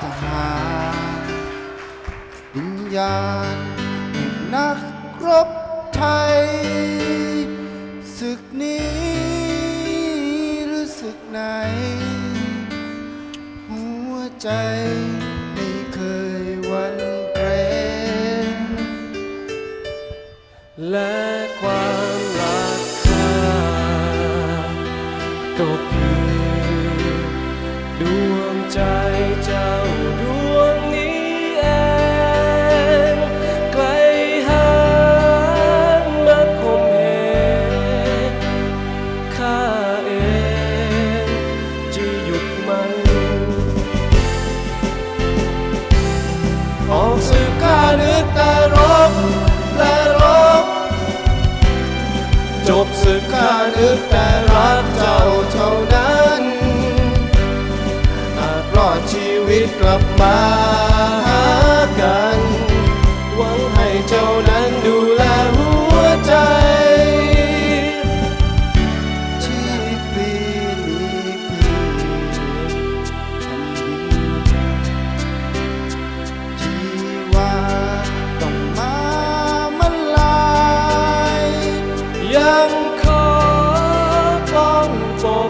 ตหาวิญญาณแห่งนักรบไทยศึกนี้รู้สึกไหน หัวใจไม่เคยวันเกรงและความรักษาก็เพียง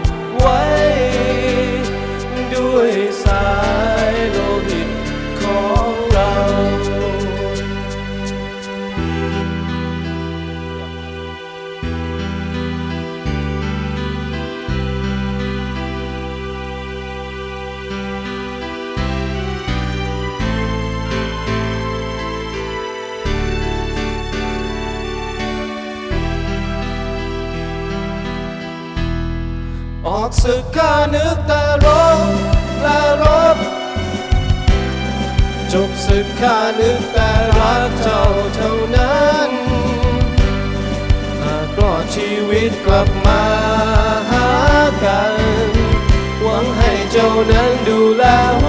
กไว้ ด้วยสาย ออกศึกข้านึกแต่รบและรบ จบศึกข้านึกแต่รักเจ้าเท่านั้นหากรอดชีวิตกลับมาหากัน หวังให้เจ้านั้นดูแลหั